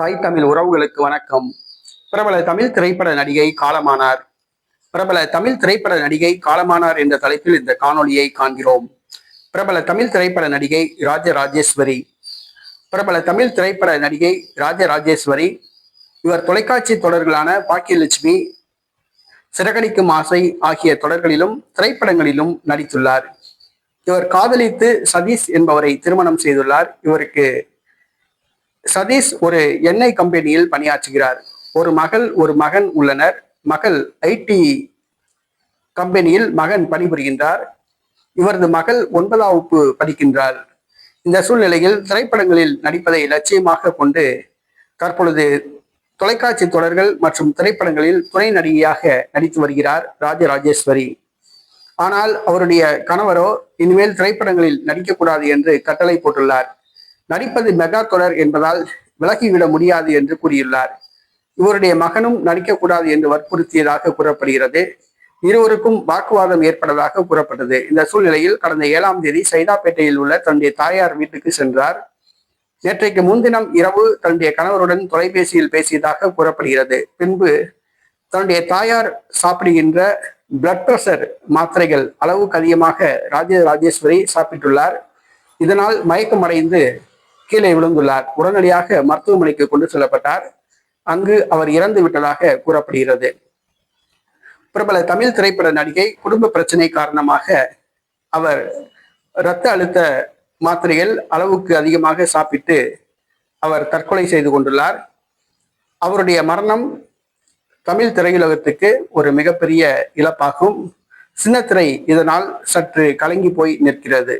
தாய் தமிழ் உறவுகளுக்கு வணக்கம். பிரபல தமிழ் திரைப்பட நடிகை காலமானார். பிரபல தமிழ் திரைப்பட நடிகை காலமானார் என்ற தலைப்பில் இந்த காணொளியை காண்கிறோம். பிரபல தமிழ் திரைப்பட நடிகை ராஜராஜேஸ்வரி. பிரபல தமிழ் திரைப்பட நடிகை ராஜராஜேஸ்வரி. இவர் தொலைக்காட்சி தொடர்களான பாக்கியலட்சுமி சிறகடிக்கும் ஆசை ஆகிய தொடர்களிலும் திரைப்படங்களிலும் நடித்துள்ளார். இவர் காதலித்து சதீஷ் என்பவரை திருமணம் செய்துள்ளார். இவருக்கு சதீஷ் ஒரு எண்ணெய் கம்பெனியில் பணியாற்றுகிறார். ஒரு மகள் ஒரு மகன் உள்ளனர். மகள் ஐடி கம்பெனியில் மகன் பணிபுரிகின்றார். இவரது மகள் ஒன்பதாம் வகுப்பு படிக்கின்றார் இந்த சூழ்நிலையில் திரைப்படங்களில் நடிப்பதை லட்சியமாக கொண்டு தற்பொழுது தொலைக்காட்சி தொடர்கள் மற்றும் திரைப்படங்களில் துணை நடிகையாக நடித்து வருகிறார் ராஜராஜேஸ்வரி. ஆனால் அவருடைய கணவரோ இனிமேல் திரைப்படங்களில் நடிக்கக்கூடாது என்று கட்டளை போட்டுள்ளார். நடிப்பது மெகா தொடர் என்பதால் விலகிவிட முடியாது என்று கூறியுள்ளார். இவருடைய மகனும் நடிக்கக்கூடாது என்று வற்புறுத்தியதாக கூறப்படுகிறது. இருவருக்கும் வாக்குவாதம் ஏற்பட்டதாக கூறப்பட்டது. இந்த சூழ்நிலையில் கடந்த ஏழாம் தேதி சைதாப்பேட்டையில் உள்ள தன்னுடைய தாயார் வீட்டுக்கு சென்றார். நேற்றைக்கு முன்தினம் இரவு தன்னுடைய கணவருடன் தொலைபேசியில் பேசியதாக கூறப்படுகிறது. பின்பு தன்னுடைய தாயார் சாப்பிடுகின்ற பிளட் பிரஷர் மாத்திரைகள் அளவுக்கு அதிகமாக ராஜ ராஜேஸ்வரி சாப்பிட்டுள்ளார். இதனால் மயக்கமடைந்து கீழே விழுந்துள்ளார். உடனடியாக மருத்துவமனைக்கு கொண்டு செல்லப்பட்டார். அங்கு அவர் இறந்து விட்டதாக கூறப்படுகிறது. பிரபல தமிழ் திரைப்பட நடிகை குடும்ப பிரச்சனை காரணமாக அவர் இரத்த அழுத்த மாத்திரைகள் அளவுக்கு அதிகமாக சாப்பிட்டு அவர் தற்கொலை செய்து கொண்டுள்ளார். அவருடைய மரணம் தமிழ் திரையுலகத்துக்கு ஒரு மிகப்பெரிய இழப்பாகும். சின்னத்திரை இதனால் சற்று கலங்கி போய் நிற்கிறது.